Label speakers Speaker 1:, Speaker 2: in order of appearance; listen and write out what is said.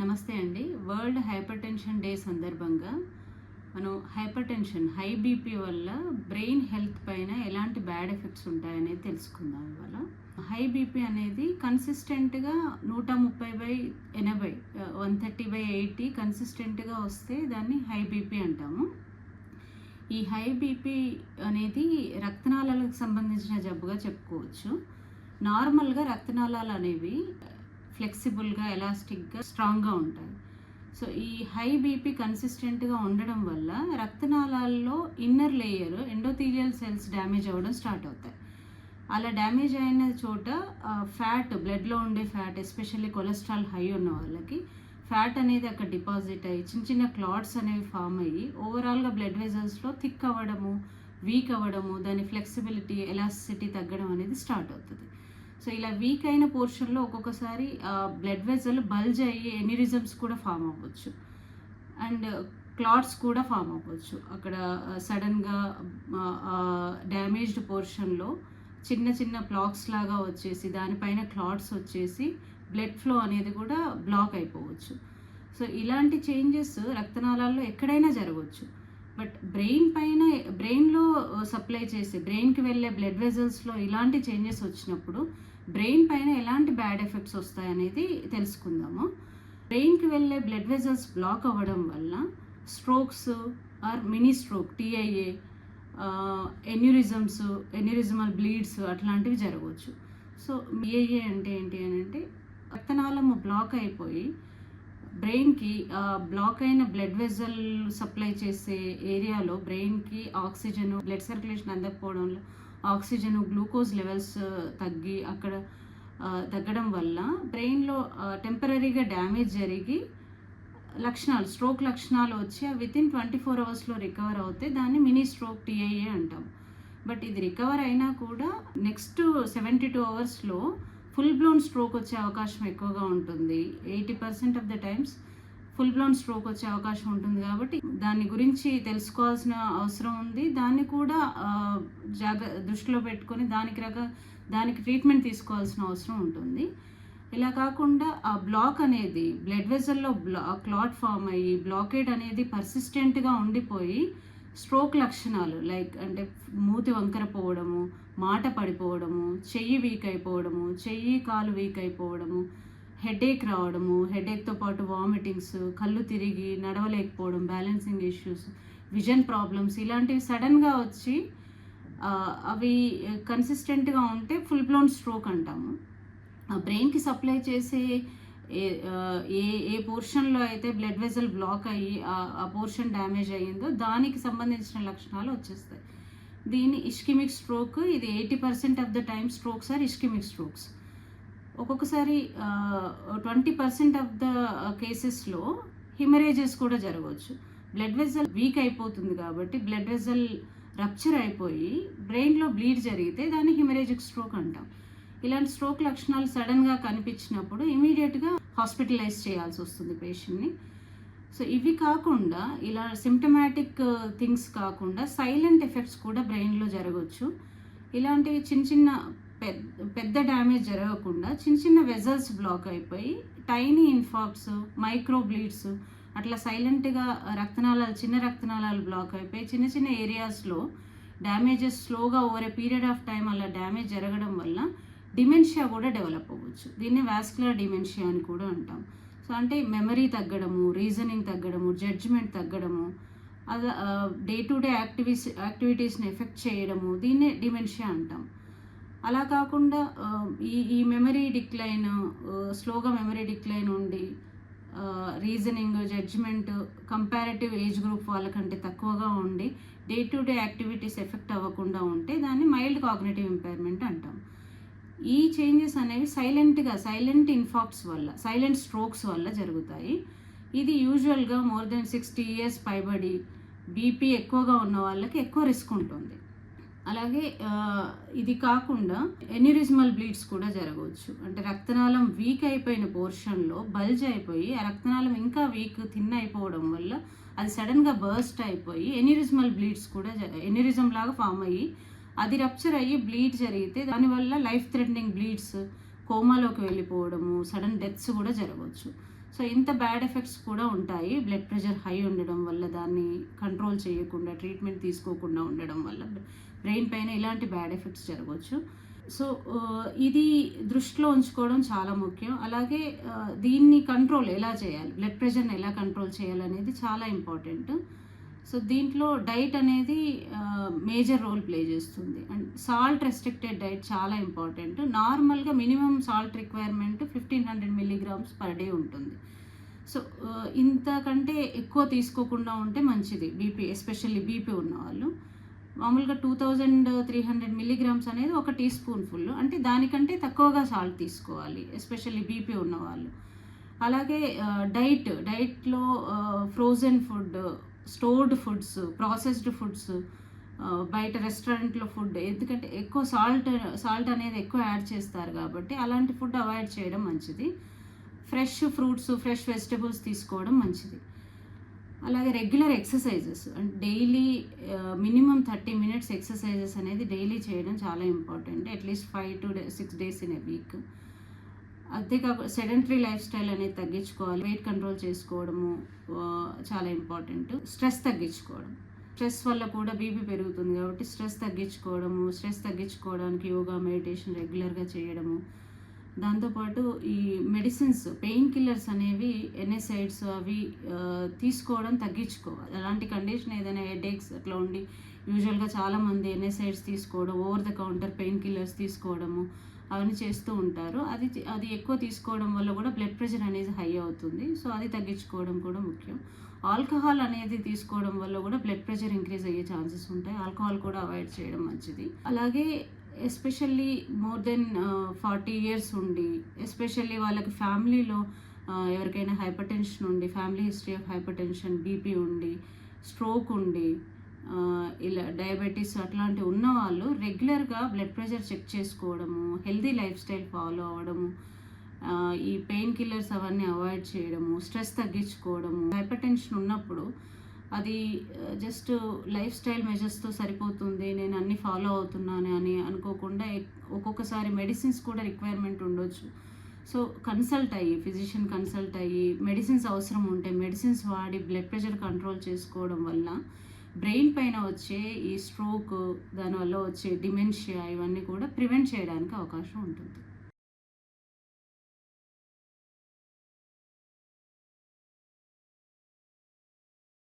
Speaker 1: నమస్తే అండి. World hyper tension day సందర్భంగా మనం హైపర్ టెన్షన్ హై బీపీ వల్ల బ్రెయిన్ హెల్త్ పైన ఎలాంటి బ్యాడ్ ఎఫెక్ట్స్ ఉంటాయనేది తెలుసుకుందాం ఇవాళ. హై బీపీ అనేది కన్సిస్టెంట్గా నూట ముప్పై బై ఎనభై వన్ థర్టీ బై ఎయిటీ కన్సిస్టెంట్గా వస్తే దాన్ని హై బీపీ అంటాము. ఈ హై బీపీ అనేది రక్తనాళాలకు సంబంధించిన జబ్బుగా చెప్పుకోవచ్చు. నార్మల్గా రక్తనాళాలు అనేవి ఫ్లెక్సిబుల్గా ఎలాస్టిక్గా స్ట్రాంగ్గా ఉంటాయి. సో ఈ హై బీపీ కన్సిస్టెంట్గా ఉండడం వల్ల రక్తనాళాల్లో inner layer endothelial cells damage అవ్వడం స్టార్ట్ అవుతాయి. అలా డ్యామేజ్ అయిన చోట ఫ్యాట్ బ్లడ్లో ఉండే ఫ్యాట్ ఎస్పెషల్లీ కొలెస్ట్రాల్ హై ఉన్న వాళ్ళకి ఫ్యాట్ అనేది అక్కడ డిపాజిట్ అయ్యి చిన్న చిన్న క్లాట్స్ అనేవి ఫామ్ అయ్యి ఓవరాల్గా బ్లడ్ వెజల్స్లో థిక్ అవ్వడము వీక్ అవ్వడము దాని ఫ్లెక్సిబిలిటీ ఎలాసిటీ తగ్గడం అనేది స్టార్ట్ అవుతుంది. సో ఇలా వీక్ అయిన పోర్షన్లో ఒక్కొక్కసారి బ్లడ్ వెజల్ బల్జ్ అయ్యి ఎనిరిజమ్స్ కూడా ఫామ్ అవ్వచ్చు. అండ్ క్లాట్స్ కూడా ఫామ్ అవ్వచ్చు. అక్కడ సడన్గా డ్యామేజ్డ్ పోర్షన్లో చిన్న చిన్న బ్లాక్స్ లాగా వచ్చేసి దానిపైన క్లాట్స్ వచ్చేసి బ్లడ్ ఫ్లో అనేది కూడా బ్లాక్ అయిపోవచ్చు. సో ఇలాంటి చేంజెస్ రక్తనాళాల్లో ఎక్కడైనా జరగవచ్చు. బట్ బ్రెయిన్ పైన బ్రెయిన్లో సప్లై చేసే బ్రెయిన్కి వెళ్ళే బ్లడ్ వెజల్స్లో ఇలాంటి చేంజెస్ వచ్చినప్పుడు బ్రెయిన్ పైన ఎలాంటి బ్యాడ్ ఎఫెక్ట్స్ వస్తాయనేది తెలుసుకుందాము. బ్రెయిన్కి వెళ్ళే బ్లడ్ వెజల్స్ బ్లాక్ అవ్వడం వల్ల strokes or mini stroke TIA aneurysms aneurysmal bleeds అట్లాంటివి జరగవచ్చు. సో మీఏఏ అంటే ఏంటి అని అంటే రక్తనాళము బ్లాక్ అయిపోయి బ్రెయిన్కి బ్లాక్ అయిన బ్లడ్ వెజల్ సప్లై చేసే ఏరియాలో బ్రెయిన్కి ఆక్సిజన్ బ్లడ్ సర్క్యులేషన్ అందకపోవడంలో ఆక్సిజన్ గ్లూకోజ్ లెవెల్స్ తగ్గి అక్కడ తగ్గడం వల్ల బ్రెయిన్లో టెంపరీగా డ్యామేజ్ జరిగి లక్షణాలు స్ట్రోక్ లక్షణాలు వచ్చి విత్ ఇన్ ట్వంటీ ఫోర్ అవర్స్లో రికవర్ అవుతే దాన్ని mini stroke T I A అంటాం. బట్ ఇది రికవర్ అయినా కూడా నెక్స్ట్ సెవెంటీ టూ అవర్స్లో ఫుల్ బ్లోన్ స్ట్రోక్ వచ్చే అవకాశం ఎక్కువగా ఉంటుంది. Eighty percent of the times full blown stroke వచ్చే అవకాశం ఉంటుంది కాబట్టి దాని గురించి తెలుసుకోవాల్సిన అవసరం ఉంది. దాన్ని కూడా జాగ్ర దృష్టిలో పెట్టుకొని దానికి రక దానికి ట్రీట్మెంట్ తీసుకోవాల్సిన అవసరం ఉంటుంది. ఇలా కాకుండా ఆ బ్లాక్ అనేది బ్లడ్ వెజల్లో బ్లా క్లాట్ ఫామ్ అయ్యి బ్లాకేడ్ అనేది పర్సిస్టెంట్గా ఉండిపోయి స్ట్రోక్ లక్షణాలు లైక్ అంటే మూతి వంకర పోవడము మాట పడిపోవడము చెయ్యి వీక్ అయిపోవడము చెయ్యి కాలు వీక్ అయిపోవడము హెడేక్ రావడము హెడేక్తో పాటు వామిటింగ్స్ కళ్ళు తిరిగి నడవలేకపోవడం బ్యాలెన్సింగ్ ఇష్యూస్ విజన్ ప్రాబ్లమ్స్ ఇలాంటివి సడన్గా వచ్చి అవి కన్సిస్టెంట్గా ఉంటే ఫుల్ బ్లోన్ స్ట్రోక్ అంటాము. ఆ బ్రెయిన్కి సప్లై చేసే ఏ ఏ ఏ పోర్షన్లో అయితే బ్లడ్ వెజల్ బ్లాక్ అయ్యి ఆ పోర్షన్ డ్యామేజ్ అయ్యిందో దానికి సంబంధించిన లక్షణాలు వచ్చేస్తాయి. దీని ఇష్కిమిక్ స్ట్రోక్ ఇది eighty percent of the time strokes are ischemic strokes. ఒక్కొక్కసారి ట్వంటీ పర్సెంట్ ఆఫ్ ద కేసెస్లో హిమరేజెస్ కూడా జరగవచ్చు. బ్లడ్ వెజల్ వీక్ అయిపోతుంది కాబట్టి బ్లడ్ వెజల్ రప్చర్ అయిపోయి బ్రెయిన్లో బ్లీడ్ జరిగితే దాన్ని హిమరేజిక్ స్ట్రోక్ అంటాం. ఇలాంటి స్ట్రోక్ లక్షణాలు సడన్గా కనిపించినప్పుడు ఇమీడియట్గా హాస్పిటలైజ్ చేయాల్సి వస్తుంది పేషెంట్ని. సో ఇవి కాకుండా ఇలా సిమ్టమాటిక్ థింగ్స్ uh, కాకుండా సైలెంట్ ఎఫెక్ట్స్ కూడా బ్రెయిన్లో జరగవచ్చు ఇలాంటివి చిన్న చిన్న పెద్ద డ్యామేజ్ జరగకుండా చిన్న చిన్న వెజల్స్ బ్లాక్ అయిపోయి టైనీ ఇన్ఫాక్ట్స్ మైక్రో బ్లీడ్స్ అట్లా సైలెంట్గా రక్తనాళాలు చిన్న రక్తనాళాలు బ్లాక్ అయిపోయి చిన్న చిన్న ఏరియాస్లో డ్యామేజెస్ స్లోగా over a period of time అలా డ్యామేజ్ జరగడం వల్ల డిమెన్షియా కూడా డెవలప్ అవ్వచ్చు. దీన్ని వాస్కులర్ డిమెన్షియా అని కూడా అంటాం. అంటే మెమరీ తగ్గడము రీజనింగ్ తగ్గడము జడ్జిమెంట్ తగ్గడము అది డే టు డే యాక్టివిస్ యాక్టివిటీస్ని ఎఫెక్ట్ చేయడము దీన్నే డిమెన్షియా అంటాం. అలా కాకుండా ఈ ఈ మెమరీ డిక్లైన్ స్లోగా మెమరీ డిక్లైన్ ఉండి reasoning judgement comparative age group వాళ్ళకంటే తక్కువగా ఉండి day to day activities effect అవ్వకుండా ఉంటే దాన్ని మైల్డ్ కాగ్నేటివ్ ఇంపైర్మెంట్ అంటాం. ఈ చేంజెస్ అనేవి సైలెంట్గా సైలెంట్ ఇన్ఫాక్ట్స్ వల్ల సైలెంట్ స్ట్రోక్స్ వల్ల జరుగుతాయి. ఇది యూజువల్గా మోర్ దెన్ సిక్స్టీ ఇయర్స్ పైబడి బీపీ ఎక్కువగా ఉన్న వాళ్ళకి ఎక్కువ రిస్క్ ఉంటుంది. అలాగే ఇది కాకుండా ఎన్యూరిజమల్ బ్లీడ్స్ కూడా జరగవచ్చు. అంటే రక్తనాళం వీక్ అయిపోయిన పోర్షన్లో బల్జ్ అయిపోయి ఆ రక్తనాళం ఇంకా వీక్ థిన్ అయిపోవడం వల్ల అది సడన్గా బర్స్ట్ అయిపోయి ఎన్యూరిజమల్ బ్లీడ్స్ కూడా ఎన్యూరిజం లాగా ఫామ్ అయ్యి అది రప్చర్ అయ్యి బ్లీడ్ జరిగితే దానివల్ల లైఫ్ థ్రెటనింగ్ బ్లీడ్స్ కోమాలోకి వెళ్ళిపోవడము సడన్ డెత్స్ కూడా జరగవచ్చు. సో ఇంత బ్యాడ్ ఎఫెక్ట్స్ కూడా ఉంటాయి. బ్లడ్ ప్రెషర్ హై ఉండడం వల్ల దాన్ని కంట్రోల్ చేయకుండా ట్రీట్మెంట్ తీసుకోకుండా ఉండడం వల్ల బ్రెయిన్ పైన ఇలాంటి బ్యాడ్ ఎఫెక్ట్స్ జరగవచ్చు. సో uh, ఇది దృష్టిలో ఉంచుకోవడం చాలా ముఖ్యం. అలాగే uh, దీన్ని కంట్రోల్ ఎలా చేయాలి? బ్లడ్ ప్రెషర్ని ఎలా కంట్రోల్ చేయాలనేది చాలా ఇంపార్టెంట్ సో దీంట్లో డైట్ అనేది మేజర్ రోల్ ప్లే చేస్తుంది. అండ్ సాల్ట్ రెస్ట్రిక్టెడ్ డైట్ చాలా ఇంపార్టెంట్ నార్మల్గా minimum salt requirement fifteen hundred milligrams per day ఉంటుంది. సో ఇంతకంటే ఎక్కువ తీసుకోకుండా ఉంటే మంచిది బీపీ ఎస్పెషల్లీ బీపీ ఉన్నవాళ్ళు. మామూలుగా two thousand three hundred milligrams అనేది ఒక టీ స్పూన్ ఫుల్ అంటే దానికంటే తక్కువగా సాల్ట్ తీసుకోవాలి ఎస్పెషల్లీ బీపీ ఉన్నవాళ్ళు. అలాగే డైట్ డైట్లో frozen food stored foods processed foods బయట రెస్టారెంట్లో ఫుడ్ ఎందుకంటే ఎక్కువ సాల్ట్ సాల్ట్ అనేది ఎక్కువ యాడ్ చేస్తారు కాబట్టి అలాంటి ఫుడ్ అవాయిడ్ చేయడం మంచిది. ఫ్రెష్ ఫ్రూట్స్ ఫ్రెష్ వెజిటబుల్స్ తీసుకోవడం మంచిది. అలాగే రెగ్యులర్ ఎక్సర్సైజెస్ అంటే daily minimum thirty minutes exercises అనేది డైలీ చేయడం చాలా important. At least five to day six days in a week. అంతేకాకుండా సెడెంటరీ లైఫ్ స్టైల్ అనేది తగ్గించుకోవాలి. వెయిట్ కంట్రోల్ చేసుకోవడము చాలా ఇంపార్టెంట్. స్ట్రెస్ తగ్గించుకోవడం. స్ట్రెస్ వల్ల కూడా బీపీ పెరుగుతుంది కాబట్టి స్ట్రెస్ తగ్గించుకోవడము స్ట్రెస్ తగ్గించుకోవడానికి యోగా మెడిటేషన్ రెగ్యులర్గా చేయడము. దాంతోపాటు ఈ మెడిసిన్స్ పెయిన్ కిల్లర్స్ అనేవి ఎన్ఎస్ఐడ్స్ అవి తీసుకోవడం తగ్గించుకోవాలి. అలాంటి కండిషన్ ఏదైనా హెడేక్స్ అట్లా ఉండి యూజువల్గా చాలామంది ఎన్ఎస్ఐడ్స్ తీసుకోవడం over the counter painkillers తీసుకోవడము అవన్నీ చేస్తూ ఉంటారు. అది అది ఎక్కువ తీసుకోవడం వల్ల కూడా బ్లడ్ ప్రెషర్ అనేది హై అవుతుంది. సో అది తగ్గించుకోవడం కూడా ముఖ్యం. ఆల్కహాల్ అనేది తీసుకోవడం వల్ల కూడా బ్లడ్ ప్రెషర్ ఇంక్రీజ్ అయ్యే ఛాన్సెస్ ఉంటాయి. ఆల్కహాల్ కూడా అవాయిడ్ చేయడం మంచిది. అలాగే especially more than forty years ఉండి ఎస్పెషల్లీ వాళ్ళకి ఫ్యామిలీలో ఎవరికైనా హైపర్ టెన్షన్ ఉండి family history of hypertension BP ఉండి స్ట్రోక్ ఉండి ఇలా డయాబెటీస్ అట్లాంటివి ఉన్నవాళ్ళు రెగ్యులర్గా బ్లడ్ ప్రెషర్ చెక్ చేసుకోవడము హెల్దీ లైఫ్ స్టైల్ ఫాలో అవ్వడము ఈ పెయిన్ కిల్లర్స్ అవన్నీ అవాయిడ్ చేయడము స్ట్రెస్ తగ్గించుకోవడము హైపర్ టెన్షన్ ఉన్నప్పుడు అది జస్ట్ లైఫ్ స్టైల్ మెజర్స్తో సరిపోతుంది నేను అన్ని ఫాలో అవుతున్నాను అని అనుకోకుండా ఒక్కొక్కసారి మెడిసిన్స్ కూడా రిక్వైర్మెంట్ ఉండొచ్చు. సో కన్సల్ట్ అయ్యి ఫిజిషియన్ కన్సల్ట్ అయ్యి మెడిసిన్స్ అవసరం ఉంటే మెడిసిన్స్ వాడి బ్లడ్ ప్రెషర్ కంట్రోల్ చేసుకోవడం వల్ల బ్రెయిన్ పైన వచ్చే ఈ స్ట్రోక్ దానివల్ల వచ్చే డిమెన్షియా ఇవన్నీ కూడా ప్రివెంట్ చేయడానికి అవకాశం ఉంటుంది.